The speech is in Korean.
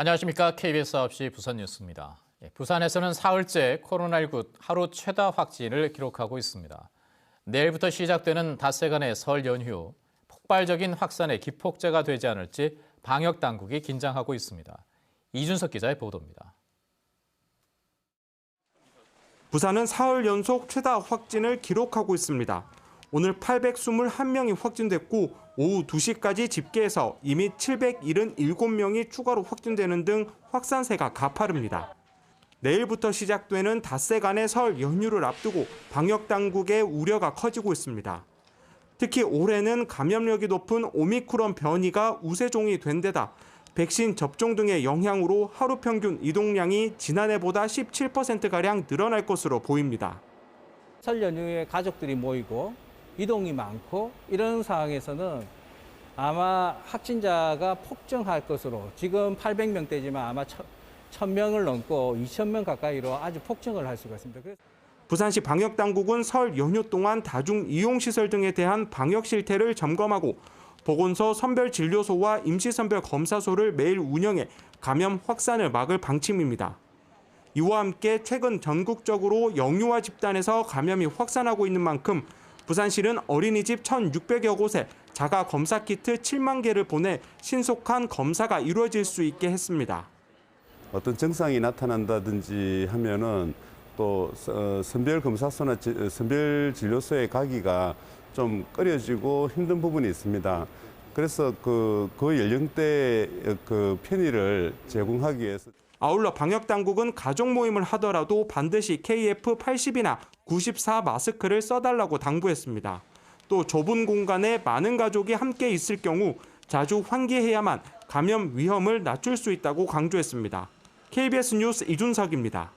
안녕하십니까. KBS 9시 부산 뉴스입니다. 예, 부산에서는 사흘째 코로나19 하루 최다 확진을 기록하고 있습니다. 내일부터 시작되는 닷새간의 설 연휴, 폭발적인 확산의 기폭제가 되지 않을지 방역 당국이 긴장하고 있습니다. 이준석 기자의 보도입니다. 부산은 사흘 연속 최다 확진을 기록하고 있습니다. 오늘 821명이 확진됐고 오후 2시까지 집계해서 이미 777명이 추가로 확진되는 등 확산세가 가파릅니다. 내일부터 시작되는 닷새간의 설 연휴를 앞두고 방역 당국의 우려가 커지고 있습니다. 특히 올해는 감염력이 높은 오미크론 변이가 우세종이 된 데다 백신 접종 등의 영향으로 하루 평균 이동량이 지난해보다 17%가량 늘어날 것으로 보입니다. 설 연휴에 가족들이 모이고 이동이 많고 이런 상황에서는 아마 확진자가 폭증할 것으로 지금 800명대지만 아마 1000명을 넘고 2000명 가까이로 아주 폭증을 할 수가 있습니다. 부산시 방역당국은 설 연휴 동안 다중 이용시설 등에 대한 방역 실태를 점검하고 보건소 선별진료소와 임시선별 검사소를 매일 운영해 감염 확산을 막을 방침입니다. 이와 함께 최근 전국적으로 영유아 집단에서 감염이 확산하고 있는 만큼 부산시는 어린이집 1,600여 곳에 자가 검사 키트 7만 개를 보내 신속한 검사가 이루어질 수 있게 했습니다. 어떤 증상이 나타난다든지 하면은 또 어, 선별 검사소나 지- 어, 선별 진료소에 가기가 좀 꺼려지고 힘든 부분이 있습니다. 그래서 그, 그 연령대 그 편의를 제공하기 위해서 아울러 방역 당국은 가족 모임을 하더라도 반드시 KF80이나 94 마스크를 써달라고 당부했습니다. 또 좁은 공간에 많은 가족이 함께 있을 경우 자주 환기해야만 감염 위험을 낮출 수 있다고 강조했습니다. KBS 뉴스 이준석입니다.